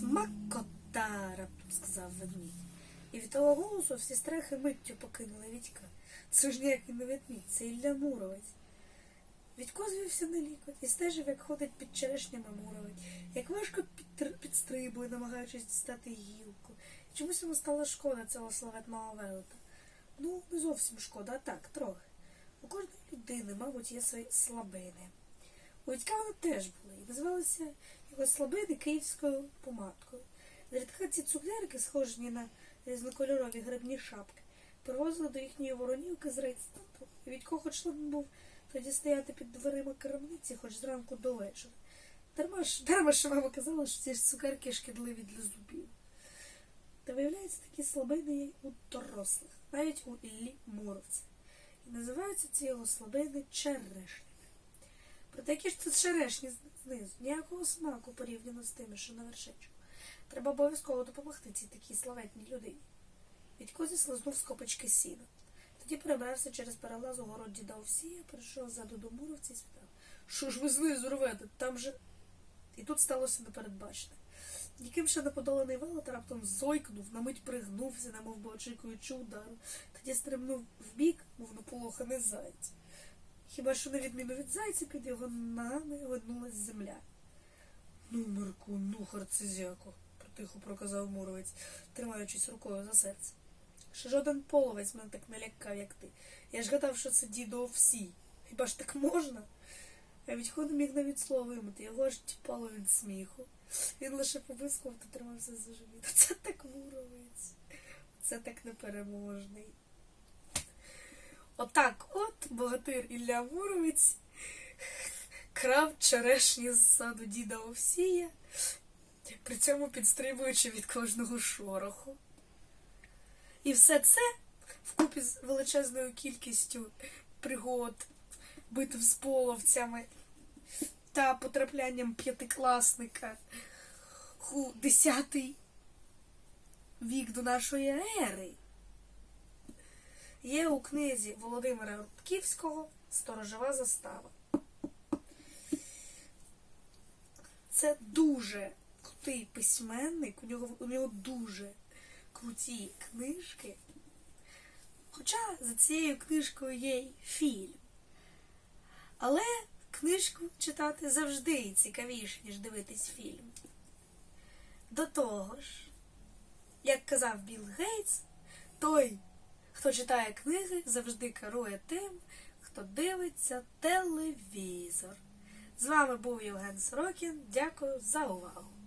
Смакота, раптом сказав ведмідь. І від того голосу всі страхи миттю покинули Вітька. Це ж ніякий не ведмідь, це Ілля Муровець. Відько звівся на лікоть і стежив, як ходить під черешнями муровець, як важко підтр- підстрибує, намагаючись дістати гілку. Чомусь йому стало шкода цього славетного велета. Ну, не зовсім шкода, а так, трохи. У кожної людини, мабуть, є свої слабини. У Вітька вони теж були, і називалися слабини київською помадкою. Зрідка ці цукерки, схожі на різнокольорові грибні шапки, привозили до їхньої воронівки з рейстату. І Вітько хоч ладен був тоді стояти під дверима крамниці, хоч зранку до вечора. Дарма ж, дарма що мама казала, що ці ж цукерки шкідливі для зубів. Та виявляється, такі слабини у дорослих, навіть у Іллі Муровця. І називаються ці його слабини черешнями. Проте які ж це черешні знизу, ніякого смаку порівняно з тими, що на вершечку. Треба обов'язково допомогти цій такій славетній людині. Відько зіслизнув з копички сіна. Тоді перебрався через перелаз у город діда Овсія, прийшов ззаду до муровця і спитав, що ж ви знизу рвете? Там же. І тут сталося непередбачне. Ніким ще не подоланий велет раптом зойкнув, на мить пригнувся, немов би очікуючи удару, тоді стрибнув вбік, мов наполоханий зайць. Хіба що, на відміну від зайця, під його ногами виднулась земля. Ну, Марку, ну, харцизяко, протихо проказав муровець, тримаючись рукою за серце. Ще жоден половець мене так не лякав, як ти. Я ж гадав, що це дідо всі. Хіба ж так можна? А відько не міг навіть слова вимити, його аж тіпало від сміху. Він лише побискував та тримався за живіт. Це так муровець. Це так непереможний. Отак от богатир Ілля Муровець крав черешні з саду діда Овсія, при цьому підстрибуючи від кожного шороху. І все це вкупі з величезною кількістю пригод, битв з половцями та потраплянням п'ятикласника у десятий вік до нашої ери. Є у книзі Володимира Рудківського Сторожова застава. Це дуже крутий письменник, у нього, у нього дуже круті книжки. Хоча за цією книжкою є й фільм. Але книжку читати завжди цікавіше, ніж дивитись фільм. До того ж, як казав Білл Гейтс, той, хто читає книги, завжди керує тим, хто дивиться телевізор. З вами був Євген Сорокін. Дякую за увагу.